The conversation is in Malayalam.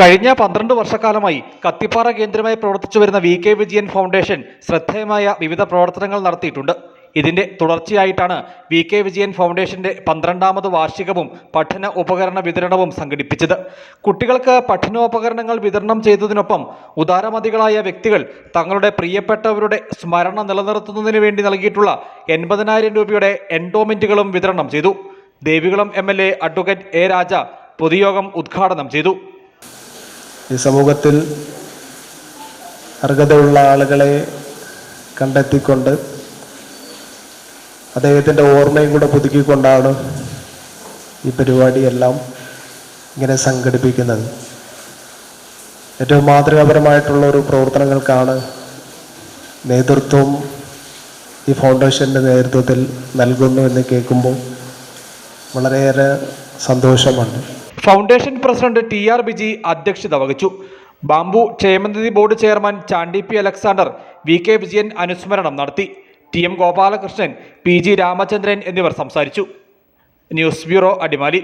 കഴിഞ്ഞ പന്ത്രണ്ട് വർഷക്കാലമായി കത്തിപ്പാറ കേന്ദ്രമായി പ്രവർത്തിച്ചു വരുന്ന വി കെ വിജയൻ ഫൗണ്ടേഷൻ ശ്രദ്ധേയമായ വിവിധ പ്രവർത്തനങ്ങൾ നടത്തിയിട്ടുണ്ട്. ഇതിന്റെ തുടർച്ചയായിട്ടാണ് വി കെ വിജയൻ ഫൗണ്ടേഷന്റെ പന്ത്രണ്ടാമത് വാർഷികവും പഠന ഉപകരണ വിതരണവും സംഘടിപ്പിച്ചത്. കുട്ടികൾക്ക് പഠനോപകരണങ്ങൾ വിതരണം ചെയ്തതിനൊപ്പം ഉദാരമതികളായ വ്യക്തികൾ തങ്ങളുടെ പ്രിയപ്പെട്ടവരുടെ സ്മരണ നിലനിർത്തുന്നതിന് വേണ്ടി നൽകിയിട്ടുള്ള എൺപതിനായിരം രൂപയുടെ എൻഡോമെന്റുകളും വിതരണം ചെയ്തു. Devikulam M L A advocate A Raja പൊതുയോഗം ഉദ്ഘാടനം ചെയ്തു. ഈ സമൂഹത്തിൽ അർഹതയുള്ള ആളുകളെ കണ്ടെത്തിക്കൊണ്ട് അദ്ദേഹത്തിന്റെ ഓർമ്മയും കൂടെ പുതുക്കിക്കൊണ്ടാണ് ഈ പരിപാടിയെല്ലാം ഇങ്ങനെ സംഘടിപ്പിക്കുന്നത്. ഏറ്റവും മാതൃകാപരമായിട്ടുള്ള ഒരു പ്രവർത്തനങ്ങൾക്കാണ് നേതൃത്വം ഈ ഫൗണ്ടേഷന്റെ നേതൃത്വത്തിൽ നൽകുന്നു എന്ന് കേൾക്കുമ്പോൾ വളരെയേറെ സന്തോഷമുണ്ട് foundation president T R Biji അധ്യക്ഷത വഹിച്ചു. ബാംബു ക്ഷേമനിധി board chairman Chandy P Alexander V K Vijayan അനുസ്മരണം നടത്തി. T M Gopalakrishnan P G Ramachandran എന്നിവർ സംസാരിച്ചു. News bureau Adimali.